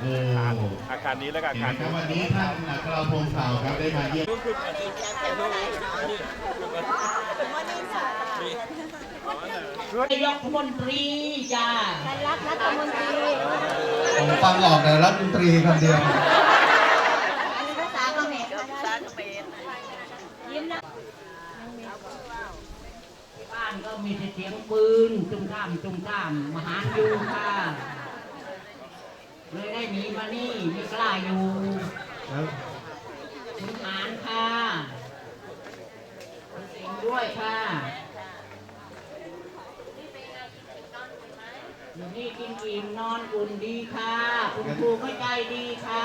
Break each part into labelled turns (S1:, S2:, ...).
S1: โอ้
S2: อาคารนี้แล้วก็อา
S1: เห็น
S2: คา
S1: ไหม
S2: ร
S1: ครับ
S2: นี้
S1: วันนี้ท่านอัครพงศ์เผ่าครับได้มาเยี่ยม
S3: นายกมนตรีจ้า
S4: รัฐรัฐมนตรี
S1: ผมฟังออกแต่รัฐมนตรีคำเดียว
S4: ภาษาเขมรภาษาเขมรยิ้มนะ
S3: บ้านก็มีแต่เสียงปืนตุ้มตามตุ้มตามมหาอยู่ค่ะ เลยได้หนีมานี่ไม่กล้าอยู่
S1: แล้ว
S3: คุณหารค่ะคุณสิงด้วยค่ะอยู่นี่กินอิ่มนอนอุ่นดีค่ะ คุณครูก็ใจดีค่ะ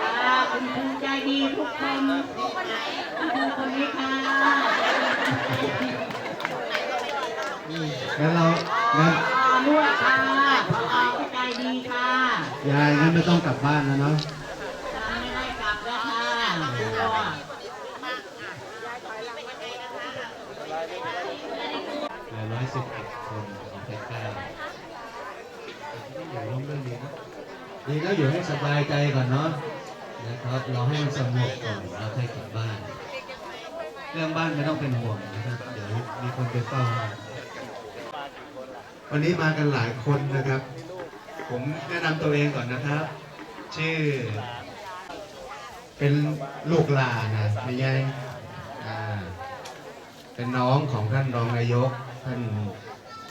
S3: ค่ะคุณครูใจดีทุกคนคุณครูคนนี้ค่ะ
S1: งั้นเรางั้น
S3: พอด้ค่ะพอก็ใจดีค่ะ
S1: ยายงั้นไม่ต้องกลับบ้านแล้วเนาะ
S3: ไม่ได้กลับแล้วค่ะกลัว
S1: ร้อยสิบเอ็ดคนของใกล้ๆอยู่ร่มเรื่องนี้นะดีแล้วอยู่ให้สบายใจก่อนเนาะนะครับ เราให้มันสงบก่อนเราค่อยกลับบ้าน เรื่องบ้านไม่ต้องเป็นห่วงนะครับ เดี๋ยวมีคนไปเฝ้า วันนี้มากันหลายคนนะครับ ผมแนะนำตัวเองก่อนนะครับ ชื่อ เป็นลูกหลานนะไม่ใช่อ่าเป็นน้องของท่านรองนายก ท่าน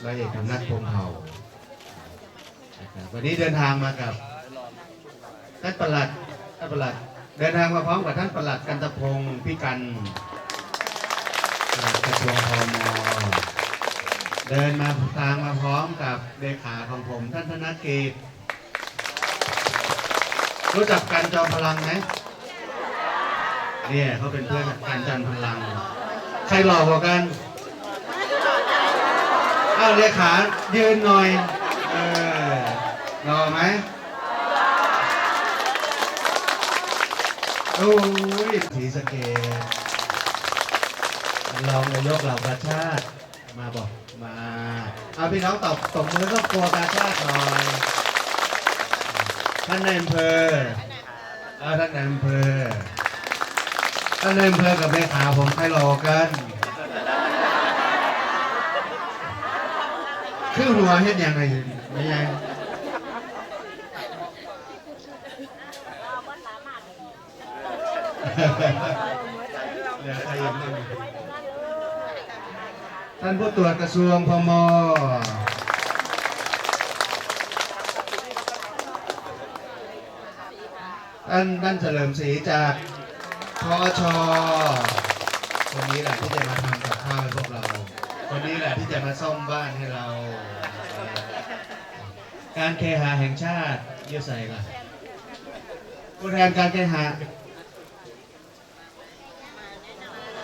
S1: ร้อยเอกธรรมนัฐพรหมเผ่านะครับวันนี้เดินทางมากับท่านประหลัดท่านประหลัด เดินทางมาพร้อมกับท่านประหลัดกันตพงศ์พิกันปลัดกระทรวงพม เดินมาทางมาพร้อมกับเลขาของผมท่านธนกิจรู้จักกันจอมพลังไหมเนี่ยเขาเป็นเพื่อนกันจันพลัง ใครหล่อกว่ากันอ้าวเลขายืนหน่อยเออหล่อไหมโอ้ยสีสเกตรองนายกเหล่ากาชาติ มาบอกมาเอาพี่น้องตอบตบมือก็กลัวกาชาติหน่อยท่านนายอำเภอเอาท่านนายอำเภอท่านนายอำเภอกับเลขาผมใครหล่อกันคือหัวเฮ็ดยังไงไม่ยังเดี๋ยวใครยังไท่านผู้ตรวจกระทรวงพมท่านท่านเฉลิมศรีจากพอชคนนี้แหละที่จะมาทำกับข้าวให้พวกเรา คนนี้แหละที่จะมาซ่อมบ้านให้เรา การเคหาแห่งชาติเยอะใส่ล่ะผู้แทนการเคหา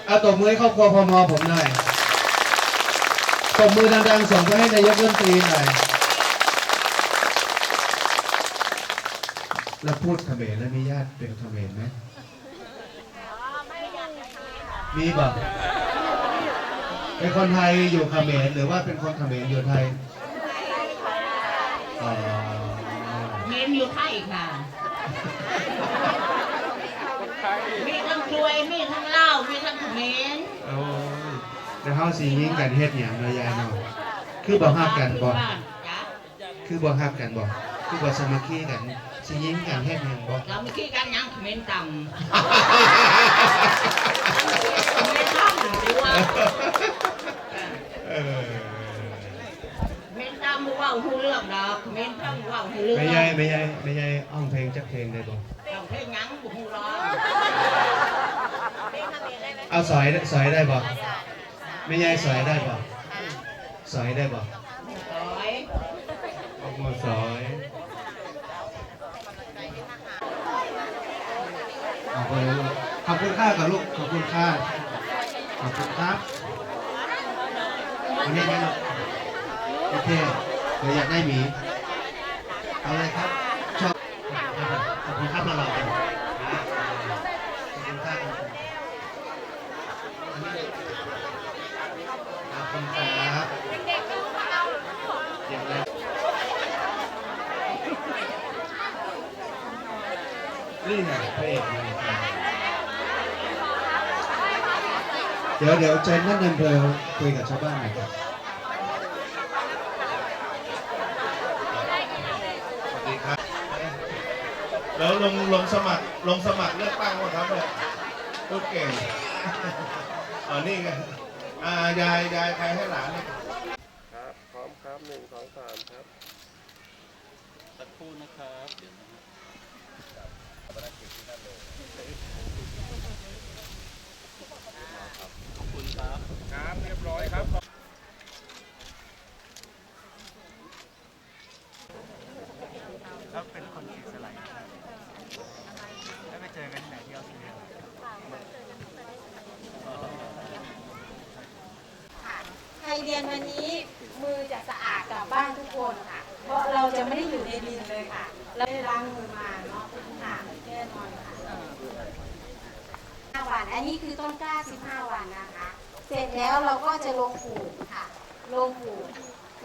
S1: เอาตบมือให้ครอบครัวพมผมหน่อย ตบมือดังๆส่งไปให้นายกรัฐมนตรีหน่อยแล้วพูดเขมรแล้วมีญาติเป็นเขมรไหมมีบอกเป็นคนไทยอยู่เขมรหรือว่าเป็นคนเขมรอยู่ไทยอ๋อ
S3: เมนอยู่ไทยค่ะมีทั้งกล้วยมีทั้งเหล้ามีทั้งเขมร
S1: โอ้ย แล้วเฮาสิยิงกันเฮ็ดหยังเนาะยายเนาะคือบ่ฮักกันบ่
S3: จ้ะ
S1: คือบ่ฮักกันบ่คือบ่สามัคคีกันสิยิงกันเฮ็ดหยังบ่
S3: เราไม่คิดกันยังเขมรต่ำเขมรต่ำดีว่า
S1: เออ
S3: เขมรต่ำบ่เว่าหูเรื่องดอกเขมรต่ำบ่เว่าหูเรื่อง
S1: ไม่ใช่ไม่ใช่ไม่ใช่อ้องเพลงจักเพลงได้บ่
S3: ต้องเพลงหยังบ่หูร้อง
S1: เอาสอยสอยได้บ่ ไม่ใช่สอยได้บ่สอยได้บ่
S3: สอย
S1: ออกมาสอยขอบคุณขอบคุณค่ากับลูกขอบคุณค่าขอบคุณครับวันนี้ไหมลูกโอเคเดี๋ยวอยากได้หมีเอาเลยครับชอบขอบคุณครับเราเราเป็นขอบคุณครับขอบคุณครับ นี่ไงพระเอกมาครับเดี๋ยวเดี๋ยวเชิญท่านอำเภอคุยกับชาวบ้านหน่อยครับ
S2: สวัสดีครับ แล้วลงลงสมัครลงสมัครเลือกตั้งวะครับเนี่ยลูกเก่งอ๋อนี่ไงอ่ายายยายใครให้หลานเนี่ย
S5: ครับ พร้อมครับหนึ่งสองสามครับ
S6: สักครู่นะครับ เดี๋ยวนะฮะ ขอบคุณครับ
S5: ครับเรียบร้อยครับ
S7: แล้วเป็นคนขีดสไลด์แล้วไปเจอกันที่ไหนที่ออสเตรเลีย
S8: ใครเรียนวันนี้มือจะสะอาดกลับบ้านทุกคนค่ะ เพราะเราจะไม่ได้อยู่ในดินเลยค่ะ เราได้ล้างมือมาเนาะค่ะ แน่นอนค่ะ5วัน อันนี้คือต้นกล้า 15 วันนะคะ เสร็จแล้วเราก็จะลงปลูกค่ะ ลงปลูก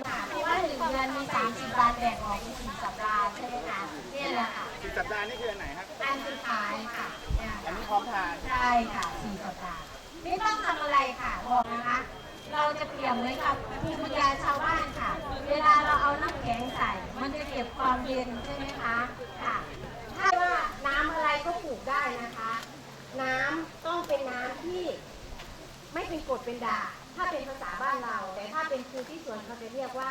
S8: ค่ะเพราะว่าหนึ่งเดือนมี 30 วันแบ่งออกเป็นสี่สัปดาห์ใช่ไหมคะเนี่ยแหละค่ะ
S7: อีกสัปดาห์นี่คืออันไหนครับ
S8: อันสุดท้ายค่ะเนี่ย
S7: อัน
S8: ค่ะ
S7: นี้พร้อมทาน
S8: ใช่ค่ะสี่สัปดาห์ไม่ต้องทำอะไรค่ะบอกนะคะ เราจะเปรียบเหมือนกับภูมิปัญญาชาวบ้านค่ะ เวลาเราเอาน้ำแข็งใส่ มันจะเก็บความเย็นใช่ไหมคะ ค่ะถ้าว่าน้ำอะไรก็ปลูกได้นะคะ น้ำต้องเป็นน้ำที่ไม่เป็นกรดเป็นด่างถ้าเป็นภาษาบ้านเรา แต่ถ้าเป็นครูที่สวนเขาจะเรียกว่า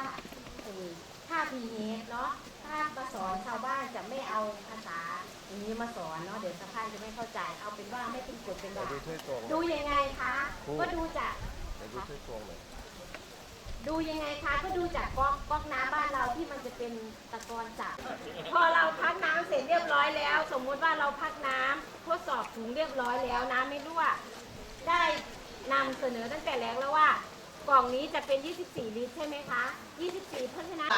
S8: เอ่อท่าพีเนสเนาะถ้ามาสอนชาวบ้านจะไม่เอาภาษาอย่างนี้มาสอนเนาะเดี๋ยวสะพานจะไม่เข้าใจ เอาเป็นว่าไม่เป็นกรดเป็นด่าง
S5: ดูช่วยตวง
S8: ดูยังไงคะ ก็ดูจาก
S5: ดูช่วยตวงหน่อย
S8: ดูยังไงคะก็ดูจากก๊อกก๊อกน้ำบ้านเราที่มันจะเป็นตะกอนจับพอเราพักน้ำเสร็จเรียบร้อยแล้ว สมมุติว่าเราพักน้ำทดสอบถุงเรียบร้อยแล้วน้ำไม่รั่วได้นำเสนอตั้งแต่แรกแล้วว่ากล่องนี้จะเป็น 24 ลิตรใช่ไหมคะ 24 เพราะฉะนั้น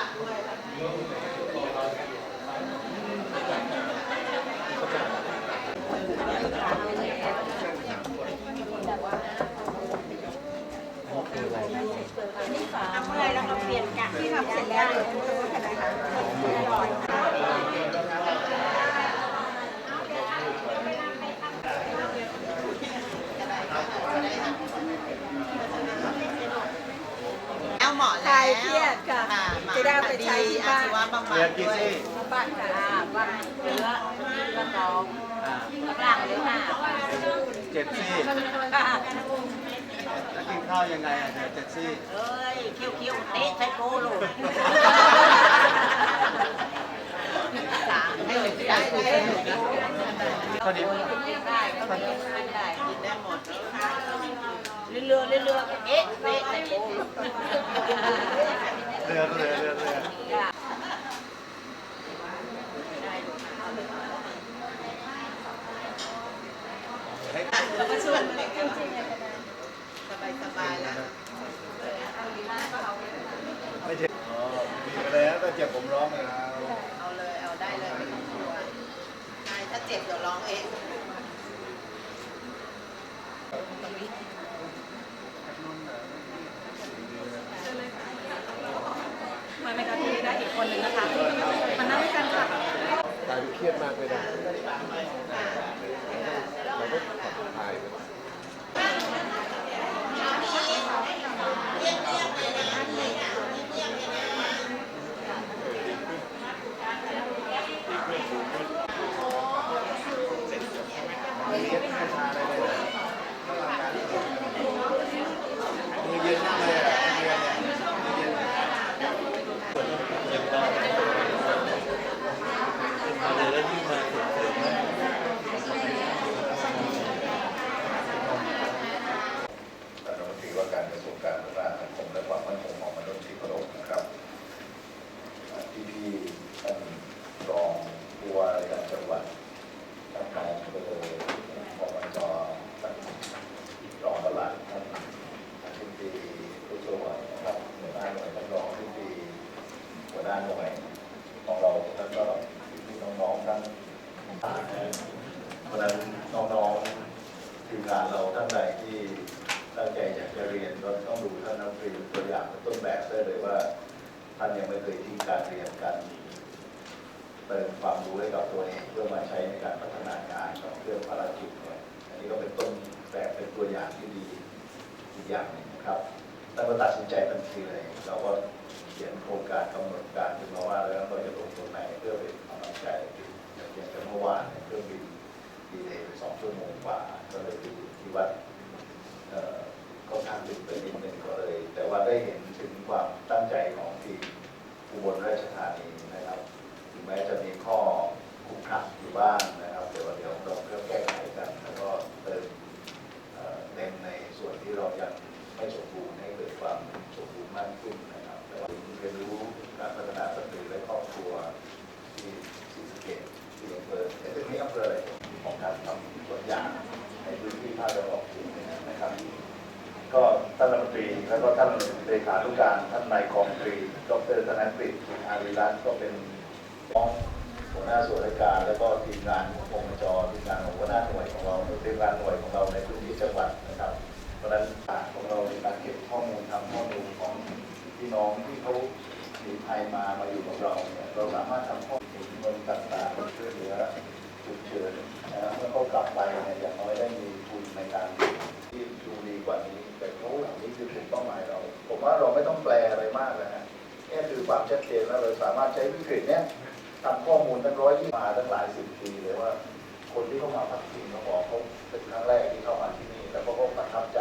S4: ทำอะไรแล้วเราเปลี่ยนกะที่ทำเสร็จแล้วเดี๋ยวดูกันนะคะอร่อย เอาเหมาะแล้ว
S8: คลายเครียดค่ะ
S4: มา
S8: จะได้เอาไปใช้ที่บ้า น
S4: อาชีวะบำบัดด้วย
S8: บ้านค่ะบ้าน
S4: เนื้อเนื้อน้องกลางหรือห้า
S7: เจ็ดซี่แล้วกินข้าวยังไงอะเนี่ยเจ็ดซี่
S4: เอ้ยเคี้ยวเคี้ยวๆเตะใส่โก้ลูกสามให้เลยได้ได้
S7: พอดี
S4: ได้ก็ไม่ได้กินได้หมดเรือเรือเรือเอ๊ะเตะใส่โก้ลูก
S7: เรือเรือเรือเรือ
S4: แล้วก็ชวนเด็กจริงๆสบายสบายๆแล้ว
S5: ไม่ใช่อ๋อมีแล้วก็เจ็บผมร้องเลยนะ
S4: เอาเลยเอาได้เลยไม่ต้องกลัวนายถ้าเจ็บเดี๋ยวร้องเอง
S8: มันไม่กระทุ้ได้อีกคนหนึ่งนะคะมันนั่งด้วยกันค่ะ
S5: ตายเครียดมากเลยนะเรา ถ่ายไป มือเย็นมากเลยอะมือเย็นเนี่ยมือเย็น
S9: รัฐมนตรีว่าการกระทรวงการพัฒนาสังคมและความมั่นคงของมนุษย์ที่เคารพนะครับที่พี่ท่านรองผู้ว่าราชการจังหวัดท่านนายอำเภอพมจท่านรองปลัดท่านอธิบดีผู้ช่วยนะครับหัวหน้าหน่วยท่านรองอธิบดี หัวหน้าหน่วยของเราท่านก็พี่น้องๆท่านเพราะฉะนั้นน้องๆทีมงานเราท่านใดที่ตั้งใจอยากจะเรียนก็ต้องดูท่านนักเรียนตัวอย่างเป็นต้นแบบได้เลยว่าท่านยังไม่เคยทิ้งการเรียนการเติมความรู้ให้กับตัวเองเพื่อมาใช้ในการพัฒนางานกับเรื่องภารกิจเนี่ยอันนี้ก็เป็นต้นแบบเป็นตัวอย่างที่ดีอีกอย่างหนึ่งนะครับ ตั้งแต่ตัดสินใจทันทีเลย เราก็เขียนโครงการกำหนดการขึ้นมาว่าแล้วเราจะลงตรงไหนเพื่อเป็นกำลังใจอย่างเช่นเมื่อวานเครื่องบินดีเลยไปสองชั่วโมงกว่า ก็เลยไปอยู่ที่วัดเออก็ทางดึกไปนิดนึงก็เลย แต่ว่าได้เห็นถึงความตั้งใจของทีมอุบลราชธานีนะครับถึงแม้จะมีข้อขุกขัดอยู่บ้างนะครับแต่ว่าเดี๋ยวเราเพื่อแก้ไขกัน แล้วก็เติมเอ่อเน้นในส่วนที่เรายังไม่สม มากขึ้นนะครับแต่ว่าเรียนรู้การพัฒนาสตรีและครอบครัวที่ศรีสะเกษที่อำเภอแต่เป็นที่อำเภออะไรของการทำสวนยางในพื้นที่ภาคตะวันออกเฉียงเหนือนะครับ ก็ท่านรัฐมนตรีแล้วก็ท่านเลขานุการท่านนายกองตรี ดรธนกฤษอารีรัตน์ก็เป็นน้องหัวหน้าส่วนราชการแล้วก็ทีมงานขององค์จทีมงานของหัวหน้าหน่วยของเราทีมงานหน่วยของเราในพื้นที่จังหวัดนะครับ เพราะฉะนั้นฐานของเราในการเก็บข้อมูลทำข้อมูล น้องที่เขาหนีภัยมามาอยู่กับเราเนี่ยเราสามารถทำข้อมูลเงินต่างๆช่วยเหลือฉุกเฉินนะเมื่อเขากลับไปเนี่ยอย่างน้อยได้มีทุนในการที่ดูดีกว่านี้แต่เขาเหล่านี้คือถูกเป้าหมายเรา ผมว่าเราไม่ต้องแปลอะไรมากเลยนะแค่คือความชัดเจนแล้วเราสามารถใช้วิกฤตเนี้ยทำข้อมูลตั้งร้อยยี่มาตั้งหลายสิบปีเลยว่า คนที่เข้ามาพักพิงเขาบอกเขาเป็นครั้งแรกที่เข้ามาที่นี่แล้วเขาก็ประทับใจ